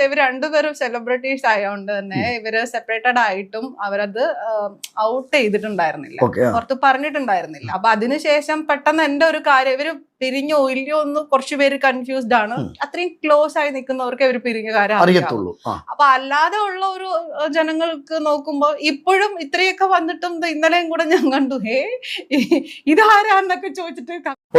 ഇവർ രണ്ടുപേരും സെലിബ്രിറ്റീസ് ആയതുകൊണ്ട് തന്നെ ഇവർ സെപ്പറേറ്റഡ് ആയിട്ടും അവരത് ഔട്ട് ചെയ്തിട്ടുണ്ടായിരുന്നില്ല. പുറത്ത് പറഞ്ഞിട്ടുണ്ടായിരുന്നില്ല. അപ്പൊ അതിനുശേഷം പെട്ടെന്ന് എന്റെ ഒരു കാര്യം ഇവർ പിരിഞ്ഞോ ഇല്ലയോ എന്ന് കുറച്ച് പേര് കൺഫ്യൂസ്ഡ് ആണ്. അത്രയും ക്ലോസ് ആയി നിൽക്കുന്നവർക്ക് ഒരു പിരിഞ്ഞ കാര്യം അറിയാവൂ. അറിയത്തുള്ളൂ. അപ്പൊ അല്ലാതെ ഉള്ള ഒരു ജനങ്ങൾക്ക് നോക്കുമ്പോ ഇപ്പോഴും ഇത്രയൊക്കെ വന്നിട്ടും ഇന്നലെയും കൂടെ ഞാൻ കണ്ടു. ഹേ ഇതാരാന്നൊക്കെ ചോദിച്ചിട്ട്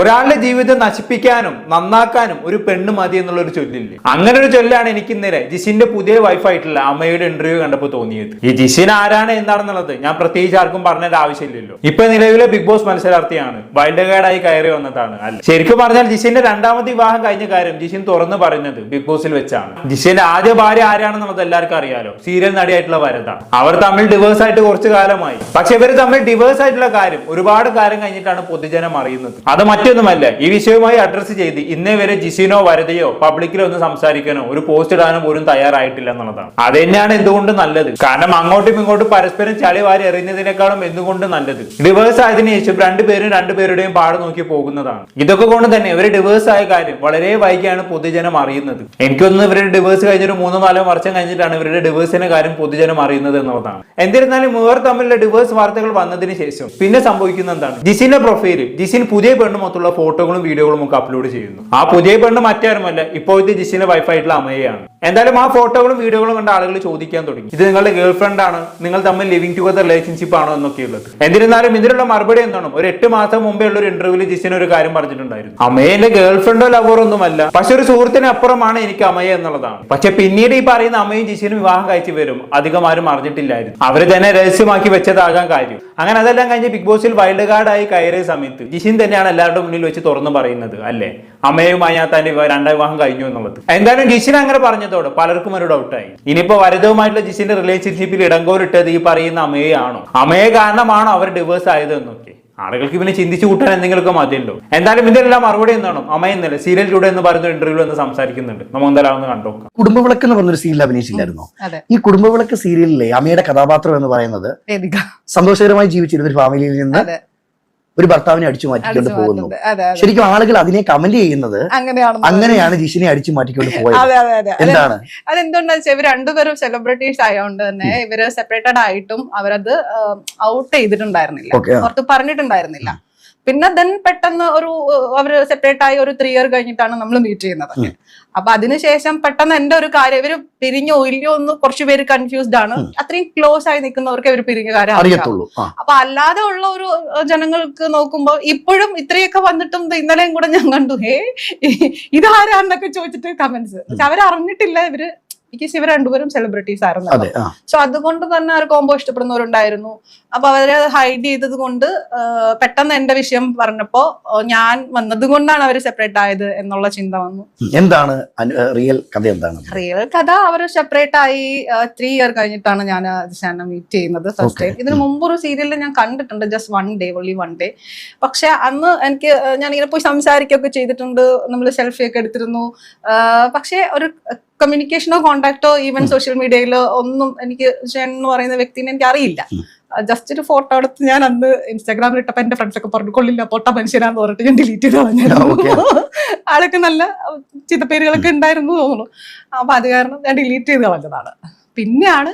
ഒരാളുടെ ജീവിതം നശിപ്പിക്കാനും നന്നാക്കാനും ഒരു പെണ്ണ് മതി എന്നുള്ള ഒരു ചൊല്ലില്ലേ? അങ്ങനെ ഒരു ചൊല്ലാണ് എനിക്ക് ഇന്നലെ ജിഷിന്റെ പുതിയ വൈഫായിട്ടുള്ള അമ്മയുടെ ഇന്റർവ്യൂ കണ്ടപ്പോൾ തോന്നിയത്. ഈ ജിഷിൻ ആരാണ് എന്താണെന്നുള്ളത് ഞാൻ പ്രത്യേകിച്ച് ആർക്കും പറഞ്ഞതിന്റെ ആവശ്യമില്ലല്ലോ. ഇപ്പൊ നിലവിലെ ബിഗ് ബോസ് മത്സരാർത്ഥിയാണ്. വൈൽഡ് കാർഡായി കയറി വന്നതാണ്. അല്ല? ശരിക്കും പറഞ്ഞാൽ ജിഷിന്റെ രണ്ടാമത്തെ വിവാഹം കഴിഞ്ഞ കാര്യം ജിഷിൻ തുറന്നു പറയുന്നത് ബിഗ് ബോസിൽ വെച്ചാണ്. ജിഷിന്റെ ആദ്യ ഭാര്യ ആരാണെന്നുള്ളത് എല്ലാവർക്കും അറിയാലോ. സീരിയൽ നടിയായിട്ടുള്ള വരത അവർ തമ്മിൽ ഡിവേഴ്സ് ആയിട്ട് കുറച്ചു കാലമായി. പക്ഷെ ഇവർ തമ്മിൽ ഡിവേഴ്സ് ആയിട്ടുള്ള കാര്യം ഒരുപാട് കാലം കഴിഞ്ഞിട്ടാണ് പൊതുജനം അറിയുന്നത്. അത് മറ്റൊന്നുമല്ല ഈ വിഷയവുമായി അഡ്രസ്സ് ചെയ്ത് ഇന്നേ വരെ ജിഷിനോ വരതയോ പബ്ലിക്കിലോ ഒന്ന് സംസാരിക്കാനോ ഒരു പോസ്റ്റ് ഇടാനോ പോലും തയ്യാറായിട്ടില്ല എന്നുള്ളതാണ്. അത് തന്നെയാണ് എന്തുകൊണ്ട് നല്ലത്? കാരണം അങ്ങോട്ടും ഇങ്ങോട്ടും പരസ്പരം ചളി വാരി എറിയുന്നതിനേക്കാളും എന്തുകൊണ്ട് നല്ലത്? ഡിവേഴ്സ് ആയതിനു ശേഷം രണ്ടുപേരും രണ്ടുപേരുടെയും പാട് നോക്കി പോകുന്നതാണ്. ഇതൊക്കെ കൊണ്ട് തന്നെ ഇവർ ഡിവേഴ്സ് ആയ കാര്യം വളരെ വൈകിയാണ് പൊതുജനം അറിയുന്നത്. എനിക്കൊന്ന് ഇവരുടെ ഡിവേഴ്സ് കഴിഞ്ഞൊരു മൂന്നോ നാലോ വർഷം കഴിഞ്ഞിട്ടാണ് ഇവരുടെ ഡിവേഴ്സിന്റെ കാര്യം പൊതുജനം അറിയുന്നത് എന്നുള്ളതാണ്. എന്നിരുന്നാലും ഇവർ തമ്മിലുള്ള ഡിവേഴ്സ് വാർത്തകൾ വന്നതിന് ശേഷം പിന്നെ സംഭവിക്കുന്ന എന്താണ്? ജിസിന്റെ പ്രൊഫൈൽ ജിസിൻ പുതിയ പെണ്ണുമൊത്തുള്ള ഫോട്ടോകളും വീഡിയോകളും ഒക്കെ അപ്ലോഡ് ചെയ്യുന്നു. ആ പുതിയ പെണ്ണ് മറ്റാരുമല്ല ഇപ്പോഴത്തെ ജിസിന്റെ വൈഫായിട്ടുള്ള അമ്മയാണ് എന്തായാലും ആ ഫോട്ടോകളും വീഡിയോകളും കണ്ട ആളുകൾ ചോദിക്കാൻ തുടങ്ങി. ഇത് നിങ്ങളുടെ ഗേൾ ഫ്രണ്ട് ആണ് നിങ്ങൾ തമ്മിൽ ലിവിംഗ് ടുഗദർ റിലേഷൻഷിപ്പ് ആണോ എന്നൊക്കെ ഉള്ളത്. എന്നിരുന്നാലും ഇതിനുള്ള മറുപടി എന്താണ്? ഒരു എട്ട് മാസം മുമ്പേ ഉള്ള ഒരു ഇന്റർവ്യൂവിൽ ജിസിന് ഒരു കാര്യം പറഞ്ഞിട്ടുണ്ടായിരുന്നു. അമ്മയെ ഗേൾ ഫ്രണ്ടോ ലവറോ ഒന്നുമല്ല പക്ഷെ ഒരു സുഹൃത്തിന് അപ്പുറമാണ് എനിക്ക് അമ്മയെ എന്നുള്ളതാണ്. പക്ഷെ പിന്നീട് ഈ പറയുന്ന അമ്മയും ജിസിനും വിവാഹം കഴിച്ചു വരും. അധികം ആരും അറിഞ്ഞിട്ടില്ലായിരുന്നു. അവർ തന്നെ രഹസ്യമാക്കി വെച്ചതാകാൻ കാര്യം. അങ്ങനെ അതെല്ലാം കഴിഞ്ഞ് ബിഗ് ബോസിൽ വൈൽഡ് കാർഡായി കയറിയ സമയത്ത് ജിഷിൻ തന്നെയാണ് എല്ലാവരുടെ മുന്നിൽ വെച്ച് തുറന്നു പറയുന്നത് അല്ലേ? അമ്മയുമായി ആ തന്റെ വിവാഹം- രണ്ടാം വിവാഹം കഴിഞ്ഞു എന്നുള്ളത്. എന്തായാലും ജിഷിൻ അങ്ങനെ പറഞ്ഞതോട് പലർക്കും ഒരു ഡൗട്ടായി ഇനിയിപ്പോ വരതവുമായിട്ടുള്ള ജിഷിന്റെ റിലേഷൻഷിപ്പിൽ ഇടങ്കോലിട്ടത് ഈ പറയുന്ന അമ്മയാണോ അമ്മയെ കാരണമാണോ അവർ ഡിവേഴ്സ് ആയത് എന്നൊക്കെ ആളുകൾക്ക് ഇവനെ ചിന്തിച്ചു കൂട്ടാൻ എന്തെങ്കിലുമൊക്കെ മതിയല്ലോ എന്തായാലും ഇതിനെല്ലാം മറുപടി എന്താണ്? അമ്മ എന്നല്ല സീരിയൽ ടൂടെ എന്ന് പറയുന്ന ഇന്റർവ്യൂ എന്ന് സംസാരിക്കുന്നുണ്ട്. നമുക്ക് എന്തായാലും ഒന്ന് കണ്ടോക്കാം കുടുംബവിളക്ക് എന്ന് പറഞ്ഞൊരു സീരിയൽ അഭിനയിച്ചില്ലായിരുന്നു? ഈ കുടുംബവിളക്ക് സീരിയലിലെ അമ്മയുടെ കഥാപാത്രം എന്ന് പറയുന്നത് സന്തോഷകരമായി ജീവിച്ചിരുന്ന ഒരു ഫാമിലിയിൽ നിന്ന് ഒരു ഭർത്താവിനെ അടിച്ചു മാറ്റിക്കൊണ്ട് പോകുന്നു. ശരിക്കും ആളുകൾ അതിനെ കമന്റ് ചെയ്യുന്നത് അങ്ങനെയാണ് ജിഷിനെ അടിച്ചു മാറ്റിക്കൊണ്ട് പോയത്. എന്താണ്? അതെന്തുകൊണ്ടാ വെച്ചാൽ ഇവർ രണ്ടുപേരും സെലിബ്രിറ്റീസ് ആയതുകൊണ്ട് തന്നെ ഇവർ സെപ്പറേറ്റഡ് ആയിട്ടും അവരത് ഔട്ട് ചെയ്തിട്ടുണ്ടായിരുന്നില്ല. പുറത്ത് പറഞ്ഞിട്ടുണ്ടായിരുന്നില്ല. പിന്നെ ദെൻ പെട്ടെന്ന് ഒരു അവർ അവർ സെപ്പറേറ്റ് ആയി ഒരു ത്രീ ഇയർ കഴിഞ്ഞിട്ടാണ് നമ്മൾ മീറ്റ് ചെയ്യുന്നത്. അപ്പൊ അതിനുശേഷം പെട്ടെന്ന് എന്റെ ഒരു കാര്യം ഇവർ പിരിഞ്ഞോ ഇല്ലയോ എന്ന് കുറച്ചു പേര് കൺഫ്യൂസ്ഡ് ആണ്. അത്രയും ക്ലോസ് ആയി നിൽക്കുന്നവർക്ക് ഇവർ പിരിഞ്ഞ കാര്യം. അറിയത്തുള്ളൂ അപ്പൊ അല്ലാതെ ഉള്ള ഒരു ജനങ്ങൾക്ക് നോക്കുമ്പോ ഇപ്പോഴും ഇത്രയൊക്കെ വന്നിട്ടും ഇന്നലെയും കൂടെ ഞാൻ കണ്ടു ഹേ ഇതാരാന്നൊക്കെ ചോദിച്ചിട്ട് കമന്റ്സ് പക്ഷെ അവരറിഞ്ഞിട്ടില്ല ഇവർ ബിക്കോസ് ഇവർ രണ്ടുപേരും സെലിബ്രിറ്റീസ് ആയിരുന്നു സോ അതുകൊണ്ട് തന്നെ ഒരു കോംബോ ഇഷ്ടപ്പെടുന്നവരുണ്ടായിരുന്നു. അപ്പൊ അവരെ ഹൈഡ് ചെയ്തത് കൊണ്ട് പെട്ടെന്ന് എന്റെ വിഷയം പറഞ്ഞപ്പോ ഞാൻ വന്നത് കൊണ്ടാണ് അവർ സെപ്പറേറ്റ് ആയത് എന്നുള്ള ചിന്ത വന്നു. എന്താണ് റിയൽ കഥ എന്താണ്? റിയൽ കഥ അവർ സെപ്പറേറ്റ് ആയി ത്രീ ഇയർ കഴിഞ്ഞിട്ടാണ് ഞാൻ ദിശാനെ മീറ്റ് ചെയ്യുന്നത് ഫസ്റ്റ്. ടൈം ഇതിന് മുമ്പ് ഒരു സീരിയലിൽ ഞാൻ കണ്ടിട്ടുണ്ട് just one day only one day പക്ഷെ അന്ന് എനിക്ക് ഞാൻ ഇങ്ങനെ പോയി സംസാരിക്കുകയൊക്കെ ചെയ്തിട്ടുണ്ട് നമ്മൾ സെൽഫി ഒക്കെ എടുത്തിരുന്നു. പക്ഷേ ഒരു കമ്മ്യൂണിക്കേഷനോ കോണ്ടാക്ടോ ഈവൻ സോഷ്യൽ മീഡിയയിലോ ഒന്നും എനിക്ക് ഷെൻ എന്ന് പറയുന്ന വ്യക്തിനെ എനിക്ക് അറിയില്ല ജസ്റ്റ് ഒരു ഫോട്ടോ എടുത്ത് ഞാൻ അന്ന് ഇൻസ്റ്റാഗ്രാമിൽ ഇട്ടപ്പോ എന്റെ ഫ്രണ്ട്സ് ഒക്കെ പറഞ്ഞു കൊള്ളില്ല പൊട്ട മനുഷ്യനാന്ന് പറഞ്ഞിട്ട് ഞാൻ ഡിലീറ്റ് ചെയ്ത് പറഞ്ഞു ആളൊക്കെ നല്ല ചിത്തപ്പേരുകളൊക്കെ ഉണ്ടായിരുന്നു തോന്നുന്നു. അപ്പൊ അത് കാരണം ഞാൻ ഡിലീറ്റ് ചെയ്ത് കളഞ്ഞതാണ്. പിന്നെയാണ്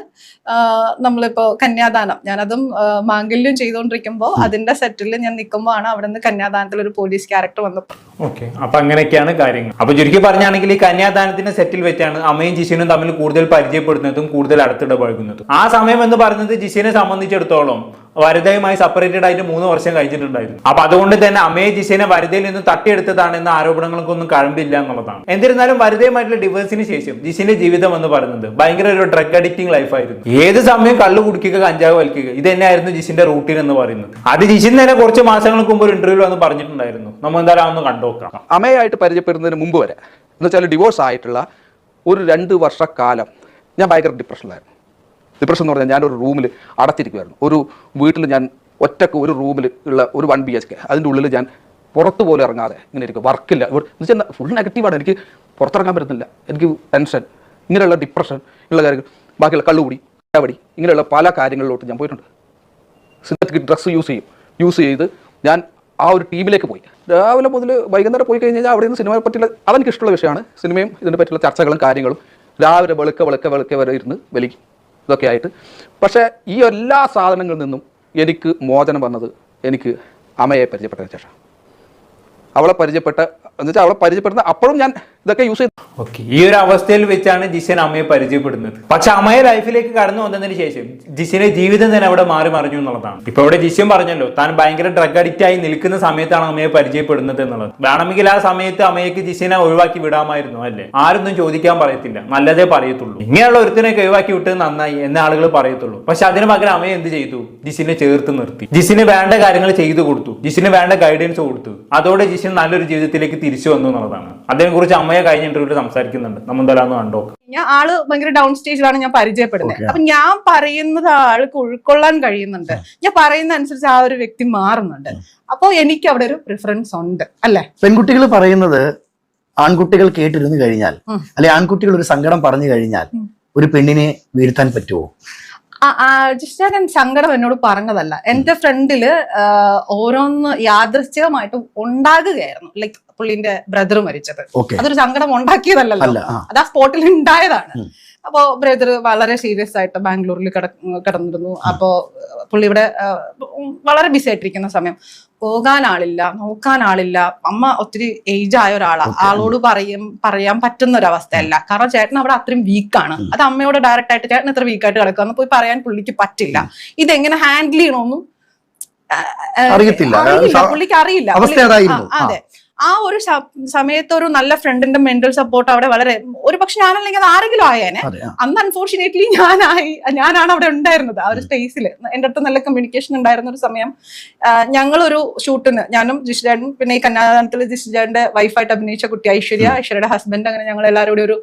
നമ്മളിപ്പോ കന്യാദാനം. ഞാനതും മാംഗല്യം ചെയ്തുകൊണ്ടിരിക്കുമ്പോൾ അതിന്റെ സെറ്റിൽ ഞാൻ നിൽക്കുമ്പോൾ ആണ് അവിടെ നിന്ന് കന്യാദാനത്തിൽ ഒരു പോലീസ് ക്യാരക്ടർ വന്നപ്പോൾ ഓക്കെ. അപ്പൊ അങ്ങനെയൊക്കെയാണ് കാര്യങ്ങൾ. അപ്പൊ ചുരുക്കി പറഞ്ഞാണെങ്കിൽ ഈ കന്യാദാനത്തിന്റെ സെറ്റിൽ വെച്ചാണ് അമ്മയും ജിഷിനും തമ്മിൽ കൂടുതൽ പരിചയപ്പെടുന്നതും കൂടുതൽ അടുത്തിടപഴകുന്നതും. ആ സമയം എന്ന് പറയുന്നത് ജിഷിനെ സംബന്ധിച്ചിടത്തോളം വരദയുമായി സെപ്പറേറ്റഡ് ആയിട്ട് മൂന്ന് വർഷം കഴിഞ്ഞിട്ടുണ്ടായിരുന്നു. അപ്പൊ അതുകൊണ്ട് തന്നെ അമേ ജിഷേനെ വരുതയിൽ നിന്ന് തട്ടിയെടുത്തതാണ് എന്ന ആരോപണങ്ങൾക്കൊന്നും കഴമ്പില്ല എന്നുള്ളതാണ്. എന്നിരുന്നാലും വരുതയുമായിട്ടുള്ള ഡിവേഴ്സിന് ശേഷം ജിഷിന്റെ ജീവിതം എന്ന് പറയുന്നത് ഭയങ്കര ഒരു ഡ്രഗ് അഡിക്റ്റിംഗ് ലൈഫായിരുന്നു ഏത് സമയം കള്ളു കുടിക്കുക കഞ്ചാവ് വലിക്കുക ഇത് തന്നെയായിരുന്നു ജിഷിന്റെ റൂട്ടീൻ എന്ന് പറയുന്നത്. അത് ജിഷിൻ തന്നെ കുറച്ച് മാസങ്ങൾക്ക് മുമ്പ് ഒരു ഇന്റർവ്യൂ വന്ന് പറഞ്ഞിട്ടുണ്ടായിരുന്നു. നമ്മൾ എന്തായാലും ഒന്ന് കണ്ടുനോക്കാം അമ്മയായിട്ട് പരിചയപ്പെടുന്നതിന് മുമ്പ് വരെ എന്ന് വെച്ചാൽ ഡിവോഴ്സ് ആയിട്ടുള്ള ഒരു രണ്ട് വർഷക്കാലം ഞാൻ ഭയങ്കര ഡിപ്രഷനിലായിരുന്നു ഡിപ്രഷൻ എന്ന് പറഞ്ഞാൽ ഞാനൊരു റൂമിൽ അടച്ചിരിക്കുമായിരുന്നു ഒരു വീട്ടിൽ ഞാൻ ഒറ്റയ്ക്ക് ഒരു റൂമിൽ ഉള്ള ഒരു വൺ ബി എച്ച് കെ അതിന്റെ ഉള്ളിൽ ഞാൻ പുറത്ത് പോലും ഇറങ്ങാതെ ഇങ്ങനെ ഇരിക്കും വർക്കില്ല എന്ന് വെച്ചാൽ ഫുൾ നെഗറ്റീവാണ് എനിക്ക് പുറത്തിറങ്ങാൻ പറ്റുന്നില്ല. എനിക്ക് ടെൻഷൻ ഇങ്ങനെയുള്ള ഡിപ്രഷൻ ഉള്ള കാര്യങ്ങൾ. ബാക്കിയുള്ള കള്ളുകൂടി കടവടി ഇങ്ങനെയുള്ള പല കാര്യങ്ങളിലോട്ട് ഞാൻ പോയിട്ടുണ്ട്. സിന്തറ്റിക് ഡ്രസ്സ് യൂസ് ചെയ്യും. യൂസ് ചെയ്ത് ഞാൻ ആ ഒരു ടീമിലേക്ക് പോയി. രാവിലെ മുതൽ വൈകുന്നേരം പോയി കഴിഞ്ഞ് കഴിഞ്ഞാൽ അവിടെ നിന്ന് സിനിമയെ പറ്റിയുള്ള അതെനിക്ക് ഇഷ്ടമുള്ള വിഷയമാണ്. സിനിമയും ഇതിനെ പറ്റിയുള്ള ചർച്ചകളും കാര്യങ്ങളും രാവിലെ വെളുക്ക വെളുക്ക വെളുക്ക വരെ ഇരുന്ന് വലിക്കും. ഇതൊക്കെ ആയിട്ട്. പക്ഷേ ഈ എല്ലാ സാധനങ്ങളിൽ നിന്നും എനിക്ക് മോചനം വന്നത് എനിക്ക് അമ്മയെ പരിചയപ്പെട്ടതിന് ശേഷം. അവളെ പരിചയപ്പെട്ട എന്ന് വെച്ചാൽ അവളെ പരിചയപ്പെടുന്ന അപ്പോഴും ഞാൻ ഇതൊക്കെ യൂസ് ചെയ്തു ഓക്കെ ഈ ഒരു അവസ്ഥയിൽ വെച്ചാണ് ജിഷൻ അമ്മയെ പരിചയപ്പെടുന്നത്. പക്ഷെ അമ്മയെ ലൈഫിലേക്ക് കടന്നു വന്നതിന് ശേഷം ജിഷിന്റെ ജീവിതം തന്നെ അവിടെ മാറി മറിഞ്ഞു എന്നുള്ളതാണ്. ഇപ്പൊ ഇവിടെ ജിഷൻ പറഞ്ഞല്ലോ താൻ ഭയങ്കര ഡ്രഗ് അഡിക്റ്റ് ആയി നിൽക്കുന്ന സമയത്താണ് അമ്മയെ പരിചയപ്പെടുന്നത് എന്നുള്ളത്. വേണമെങ്കിൽ ആ സമയത്ത് അമ്മയ്ക്ക് ജിഷിനെ ഒഴിവാക്കി വിടാമായിരുന്നു അല്ലേ? ആരൊന്നും ചോദിക്കാൻ പറയത്തില്ല നല്ലതേ പറയത്തുള്ളൂ. ഇങ്ങനെയുള്ള ഒരുത്തിനൊക്കെ ഒഴിവാക്കി വിട്ടത് നന്നായി എന്ന ആളുകൾ പറയത്തുള്ളൂ. പക്ഷെ അതിന് പകരം അമ്മയെ എന്ത് ചെയ്തു? ജിഷിനെ ചേർത്ത് നിർത്തി. ജിഷിന് വേണ്ട കാര്യങ്ങൾ ചെയ്തു കൊടുത്തു. ജിഷിന് വേണ്ട ഗൈഡൻസ് കൊടുത്തു. അതോടെ ജിസിന് നല്ലൊരു ജീവിതത്തിലേക്ക് തിരിച്ചു വന്നു എന്നുള്ളതാണ്. അതിനെ കുറിച്ച് അമ്മയെ കഴിഞ്ഞ ഇന്റർവ്യൂവിൽ സംസാരിക്കുന്നുണ്ട്. നമ്മൾ എന്തായാലും കണ്ടോ? ഞാൻ ആൾ ഭയങ്കര ഡൗൺ സ്റ്റേജിലാണ് ഞാൻ പരിചയപ്പെടുന്നത്. അപ്പൊ ഞാൻ പറയുന്നത് ആൾക്ക് ഉൾക്കൊള്ളാൻ കഴിയുന്നുണ്ട്. ഞാൻ പറയുന്ന അനുസരിച്ച് ആ ഒരു വ്യക്തി മാറുന്നുണ്ട്. അപ്പൊ എനിക്ക് അവിടെ ഒരു പ്രിഫറൻസ് ഉണ്ട്. അല്ലെ? പെൺകുട്ടികൾ പറയുന്നത് ആൺകുട്ടികൾ കേട്ടിരുന്നു കഴിഞ്ഞാൽ. അല്ലെ ആൺകുട്ടികൾ ഒരു സങ്കടം പറഞ്ഞു കഴിഞ്ഞാൽ ഒരു പെണ്ണിനെ വീഴ്ത്താൻ പറ്റുമോ ഞാൻ സങ്കടം എന്നോട് പറഞ്ഞതല്ല. എന്റെ ഫ്രണ്ടിൽ ഓരോന്ന് യാദൃശ്ചികമായിട്ട് ഉണ്ടാകുകയായിരുന്നു. ലൈക്ക് പുള്ളിന്റെ ബ്രദർ മരിച്ചത്. അതൊരു സങ്കടം ഉണ്ടാക്കിയതല്ലല്ലോ. അത് ആ സ്പോട്ടിൽ ഉണ്ടായതാണ്. അപ്പോ ബ്രദർ വളരെ സീരിയസ് ആയിട്ട് ബാംഗ്ലൂരിൽ കിട കിടന്നിരുന്നു. അപ്പോ പുള്ളി ഇവിടെ വളരെ ബിസി ആയിട്ടിരിക്കുന്ന സമയം. പോകാൻ ആളില്ല നോക്കാൻ ആളില്ല. അമ്മ ഒത്തിരി ഏജ് ആയ ഒരാളാണ് ആളോട് പറയും പറയാൻ പറ്റുന്ന ഒരു അവസ്ഥയല്ല കാരണം ചേട്ടൻ അവിടെ അത്രയും വീക്കാണ് അത് അമ്മയോട് ഡയറക്റ്റ് ആയിട്ട് ചേട്ടൻ ഇത്ര വീക്കായിട്ട് കിടക്കുക എന്ന് പോയി പറയാൻ പുള്ളിക്ക് പറ്റില്ല. ഇതെങ്ങനെ ഹാൻഡിൽ ചെയ്യണമെന്നും അറിയത്തില്ല. അറിയില്ല. പുള്ളിക്ക് അറിയില്ല. അതെ. ആ ഒരു സമയത്ത് ഒരു നല്ല ഫ്രണ്ടിന്റെ മെന്റൽ സപ്പോർട്ട് അവിടെ വളരെ ഒരു പക്ഷെ ഞാനല്ലെങ്കിൽ അത് ആരെങ്കിലും ആയേനെ. അന്ന് അൺഫോർച്ചുനേറ്റ്ലി ഞാനായി ഞാനാണ് അവിടെ ഉണ്ടായിരുന്നത് ആ ഒരു സ്പേസിൽ എന്റെ അടുത്ത് നല്ല കമ്മ്യൂണിക്കേഷൻ ഉണ്ടായിരുന്ന ഒരു സമയം ഞങ്ങളൊരു ഷൂട്ടിന് ഞാനും ജിഷ്ജാനും പിന്നെ ഈ കന്യാദാനത്തിൽ ജിഷ്ജാന്റെ വൈഫായിട്ട് അഭിനയിച്ച കുട്ടി ഐശ്വര്യ ഐശ്വര്യയുടെ ഹസ്ബൻഡ് അങ്ങനെ ഞങ്ങൾ എല്ലാവരും കൂടി ഒരു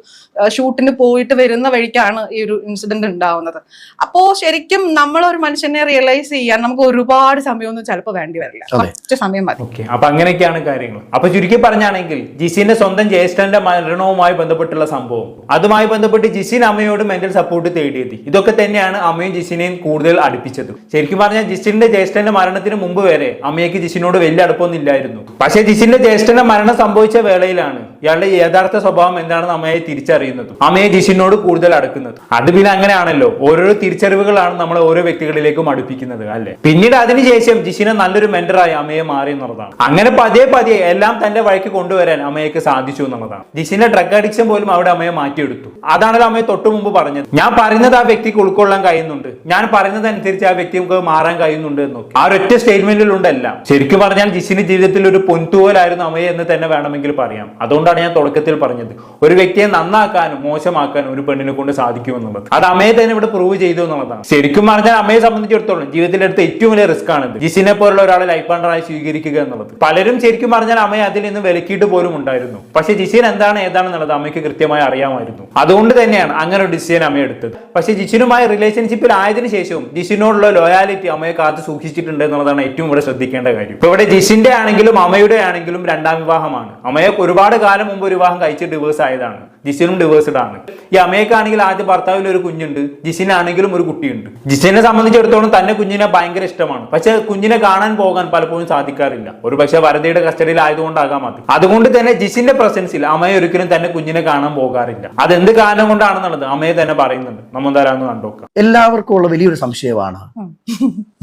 ഷൂട്ടിന് പോയിട്ട് വരുന്ന വഴിക്കാണ് ഈ ഒരു ഇൻസിഡന്റ് ഉണ്ടാവുന്നത്. അപ്പോ ശരിക്കും നമ്മൾ ഒരു മനുഷ്യനെ റിയലൈസ് ചെയ്യാൻ നമുക്ക് ഒരുപാട് സമയമൊന്നും ചിലപ്പോൾ വേണ്ടി വരില്ല. കുറച്ച് സമയം മതി. ഓക്കെ അപ്പൊ അങ്ങനെയൊക്കെയാണ് കാര്യങ്ങൾ. അപ്പൊ ചുരുക്കി പറഞ്ഞാണെങ്കിൽ ജിസിന്റെ സ്വന്തം ജ്യേഷ്ഠന്റെ മരണവുമായി ബന്ധപ്പെട്ടുള്ള സംഭവം. അതുമായി ബന്ധപ്പെട്ട് ജിസിൻ അമ്മയോട് മെന്റൽ സപ്പോർട്ട് തേടിയെത്തി. ഇതൊക്കെ തന്നെയാണ് അമ്മയും ജിസിനെയും കൂടുതൽ അടുപ്പിച്ചത്. ശരിക്കും പറഞ്ഞാൽ ജിസിന്റെ ജ്യേഷ്ഠന്റെ മരണത്തിന് മുമ്പ് വരെ അമ്മയ്ക്ക് ജിസിനോട് വലിയ അടുപ്പമൊന്നും ഇല്ലായിരുന്നു പക്ഷേ ജിസിന്റെ ജ്യേഷ്ഠന്റെ മരണം സംഭവിച്ച വേളയിലാണ് ഇയാളുടെ യഥാർത്ഥ സ്വഭാവം എന്താണെന്ന് അമ്മയെ തിരിച്ചറിയുന്നത്. അമ്മയെ ജിസിനോട് കൂടുതൽ അടുക്കുന്നത്. അത് പിന്നെ അങ്ങനെയാണല്ലോ. ഓരോരോ തിരിച്ചറിവുകളാണ് നമ്മളെ ഓരോ വ്യക്തികളിലേക്കും അടുപ്പിക്കുന്നത് അല്ലെ? പിന്നീട് അതിനുശേഷം ജിസിനെ നല്ലൊരു മെന്ററായി അമ്മയെ മാറി എന്നുള്ളതാണ് അങ്ങനെ പതിയെ പതിയെ എല്ലാം തന്റെ വഴിക്ക് കൊണ്ടുവരാൻ അമ്മയ്ക്ക് സാധിച്ചു എന്നുള്ളതാണ്. ജിഷിന്റെ ഡ്രഗ് അഡിക്ഷൻ പോലും അവിടെ അമ്മയെ മാറ്റിയെടുത്തു. അതാണല്ലോ അമ്മയെ തൊട്ടു മുമ്പ് പറഞ്ഞത്. ഞാൻ പറയുന്നത് ആ വ്യക്തിക്ക് ഉൾക്കൊള്ളാൻ കഴിയുന്നുണ്ട്. ഞാൻ പറയുന്നത് അനുസരിച്ച് ആ വ്യക്തിക്ക് മാറാൻ കഴിയുന്നുണ്ട് എന്ന് ആ ഒരൊറ്റ സ്റ്റേറ്റ്മെന്റിലുണ്ടല്ല ശരിക്കും പറഞ്ഞാൽ ജിഷിന്റെ ജീവിതത്തിൽ ഒരു പൊൻതൂവലായിരുന്നു അമ്മയെ എന്ന് തന്നെ വേണമെങ്കിൽ പറയാം. അതുകൊണ്ടാണ് ഞാൻ തുടക്കത്തിൽ പറഞ്ഞത്. ഒരു വ്യക്തിയെ നന്നാക്കാനും മോശമാക്കാനും ഒരു പെണ്ണിനെ കൊണ്ട് സാധിക്കുമെന്നുള്ളത്. അത് അമ്മയെ തന്നെ ഇവിടെ പ്രൂവ് ചെയ്തു എന്നുള്ളതാണ്. ശരിക്കും പറഞ്ഞാൽ അമ്മയെ സംബന്ധിച്ചിടത്തോളം ജീവിതത്തിൽ എടുത്ത ഏറ്റവും വലിയ റിസ്ക് ആണിത്. ജിഷിനെ പോലുള്ള ഒരാളെ ലൈഫ് പാർട്ണറായി സ്വീകരിക്കുക എന്നുള്ളത്. പലരും ശരിക്കും പറഞ്ഞാൽ അമ്മയെ അതിൽ നിന്ന് വിലക്കിയിട്ട് പോലും ഉണ്ടായിരുന്നു. പക്ഷെ ജിസിൻ എന്താണ് ഏതാണെന്നുള്ളത് അമ്മയ്ക്ക് കൃത്യമായി അറിയാമായിരുന്നു. അതുകൊണ്ട് തന്നെയാണ് അങ്ങനെ ഒരു ഡിസിഷൻ അമ്മ എടുത്തത്. പക്ഷെ ജിസിനുമായി റിലേഷൻഷിപ്പിൽ ആയതിനു ശേഷവും ജിസിനോടുള്ള ലോയാലിറ്റി അമ്മയെ കാത്തു സൂക്ഷിച്ചിട്ടുണ്ട് എന്നുള്ളതാണ് ഏറ്റവും ഇവിടെ ശ്രദ്ധിക്കേണ്ട കാര്യം. ഇപ്പൊ ഇവിടെ ജിസിന്റെ ആണെങ്കിലും അമ്മയുടെ ആണെങ്കിലും രണ്ടാം വിവാഹമാണ്. അമ്മയെ ഒരുപാട് കാലം മുമ്പ് ഒരു വിവാഹം കഴിച്ച് ഡിവേഴ്സ് ആയതാണ്. ജിസിനും ഡിവേഴ്സ്ഡ് ആണ്. ഈ അമ്മയ്ക്കാണെങ്കിൽ ആദ്യ ഭർത്താവിൽ ഒരു കുഞ്ഞുണ്ട് ജിസിനാണെങ്കിലും ഒരു കുട്ടിയുണ്ട്. ജിസിനെ സംബന്ധിച്ചിടത്തോളം തന്നെ കുഞ്ഞിനെ ഭയങ്കര ഇഷ്ടമാണ്. പക്ഷെ കുഞ്ഞിനെ കാണാൻ പോകാൻ പലപ്പോഴും സാധിക്കാറില്ല. ഒരു പക്ഷെ വരതയുടെ കസ്റ്റഡിയിൽ ആയതുകൊണ്ടാകാം അത്. അതുകൊണ്ട് തന്നെ ജിസിന്റെ പ്രസൻസിൽ അമ്മയെ ഒരിക്കലും തന്നെ കുഞ്ഞിനെ കാണാൻ പോകാറില്ല. അതെന്ത് കാരണം കൊണ്ടാണെന്നുള്ളത് അമ്മയെ തന്നെ പറയുന്നുണ്ട്. നമ്മൾ എന്തായാലും കണ്ടുനോക്കാം എല്ലാവർക്കും ഉള്ള വലിയൊരു സംശയമാണ്.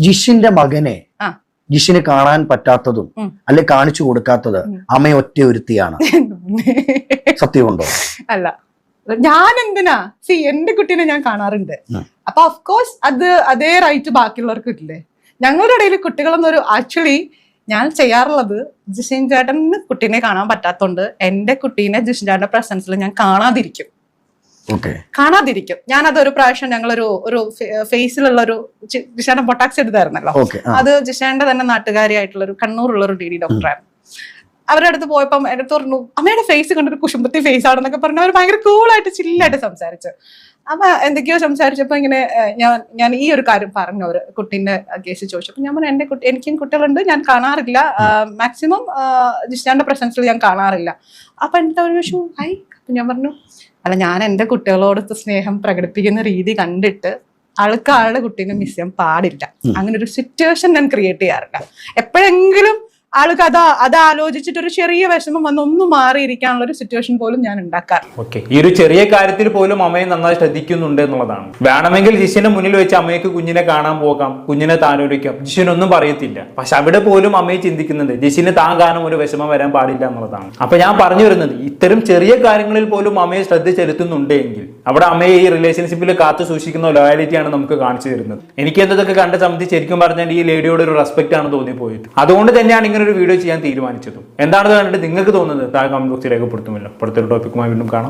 ജിഷിന്റെ മകനെ. ജിഷിന് കാണാൻ പറ്റാത്തതും. അല്ലെ കാണിച്ചു കൊടുക്കാത്തത് അമ്മ ഒറ്റ ഒരുത്തിയാണ് സത്യമുണ്ടോ? അല്ല. ഞാൻ എന്തിനാ സി എന്റെ കുട്ടീനെ ഞാൻ കാണാറുണ്ട്. അപ്പൊ ഓഫ് കോഴ്സ് അത് അതേ റൈറ്റ് ബാക്കിയുള്ളവർക്ക് ഇല്ലേ ഞങ്ങളുടെ ഇടയിൽ കുട്ടികളെന്നൊരു ആക്ച്വലി ഞാൻ ചെയ്യാറുള്ളത് ജിഷിൻ ചേട്ടന് കുട്ടീനെ കാണാൻ പറ്റാത്തോണ്ട് എന്റെ കുട്ടീനെ ജിഷിൻ ചേട്ടന്റെ പ്രസൻസിൽ ഞാൻ കാണാതിരിക്കും. കാണാതിരിക്കും. ഞാൻ അതൊരു പ്രാവശ്യം ഞങ്ങളൊരു ഒരു ഫേസിലുള്ള ഒരു ജിഷാന്റെ പൊട്ടാക്സ് എടുത്തായിരുന്നല്ലോ. അത് ജിഷാന്റെ തന്നെ നാട്ടുകാരിയായിട്ടുള്ള ഒരു കണ്ണൂറുള്ള ഒരു ഡി ഡി ഡോക്ടറായിരുന്നു അവരുടെ അടുത്ത് പോയപ്പം എന്റെ അടുത്ത് പറഞ്ഞു അമ്മയുടെ ഫേസ് കണ്ടൊരു കുശുമ്പത്തി ഫേസ് ആണെന്നൊക്കെ പറഞ്ഞു അവർ ഭയങ്കര കൂളായിട്ട് ചില്ലായിട്ട് സംസാരിച്ചു. അപ്പൊ എന്തൊക്കെയോ സംസാരിച്ചപ്പോ ഇങ്ങനെ ഞാൻ ഞാൻ ഈ ഒരു കാര്യം പറഞ്ഞു അവർ കുട്ടീന്റെ കേസ് ചോദിച്ചപ്പോ. ഞാൻ പറഞ്ഞു എന്റെ കുട്ടി എനിക്കും കുട്ടികളുണ്ട് ഞാൻ കാണാറില്ല. മാക്സിമം ജിഷ്ടാന്റെ പ്രസൻസിൽ ഞാൻ കാണാറില്ല. അപ്പൊ എന്റെ ഒരു ചോദിച്ചു ഹൈ. അപ്പൊ ഞാൻ പറഞ്ഞു അല്ല ഞാൻ എന്റെ കുട്ടികളോട് സ്നേഹം പ്രകടിപ്പിക്കുന്ന രീതി കണ്ടിട്ട് ആൾക്കാരുടെ കുട്ടീനെ മിസ് ചെയ്യാൻ പാടില്ല. അങ്ങനെ ഒരു സിറ്റുവേഷൻ ഞാൻ ക്രിയേറ്റ് ചെയ്യാറില്ല. എപ്പോഴെങ്കിലും ആൾക്ക് അത് അത് ആലോചിച്ചിട്ട് ഒരു ചെറിയ വിഷമം വന്ന് ഒന്ന് മാറിയിരിക്കാനുള്ള ഒരു സിറ്റുവേഷൻ പോലും ഞാൻ ഉണ്ടാക്കാറ് ഓക്കെ ഈ ഒരു ചെറിയ കാര്യത്തിൽ പോലും അമ്മയെ നന്നായി ശ്രദ്ധിക്കുന്നുണ്ട് എന്നുള്ളതാണ്. വേണമെങ്കിൽ ജിഷിന്റെ മുന്നിൽ വെച്ച് അമ്മയ്ക്ക് കുഞ്ഞിനെ കാണാൻ പോകാം കുഞ്ഞിനെ താനൊരുക്കാം ജിഷിനൊന്നും പറയത്തില്ല. പക്ഷെ അവിടെ പോലും അമ്മയെ ചിന്തിക്കുന്നുണ്ട്. ജിഷിന് താൻ കാരണം ഒരു വിഷമം വരാൻ പാടില്ല എന്നുള്ളതാണ്. അപ്പൊ ഞാൻ പറഞ്ഞു വരുന്നത് ഇത്തരം ചെറിയ കാര്യങ്ങളിൽ പോലും അമ്മയെ ശ്രദ്ധ ചെലുത്തുന്നുണ്ട് എങ്കിൽ അവിടെ അമ്മയെ ഈ റിലേഷൻഷിപ്പിൽ കാത്തു സൂക്ഷിക്കുന്ന ലോയാലിറ്റിയാണ് നമുക്ക് കാണിച്ചു തരുന്നത്. എനിക്ക് എന്തൊക്കെ കണ്ട സംബന്ധിച്ച് ശരിക്കും പറഞ്ഞാൽ ഈ ലേഡിയോട് ഒരു റെസ്പെക്ട് ആണ് തോന്നിപ്പോയത്. അതുകൊണ്ട് തന്നെയാണ് ഇങ്ങനെ ഒരു വീഡിയോ ചെയ്യാൻ തീരുമാനിച്ചതും. എന്താണെന്ന് കണ്ടിട്ട് നിങ്ങൾക്ക് തോന്നുന്നത് താഴെ കമന്റ് ബോക്സിൽ രേഖപ്പെടുത്തുമല്ലോ. അടുത്തൊരു ടോപ്പിക്കുമായി വീണ്ടും കാണാം.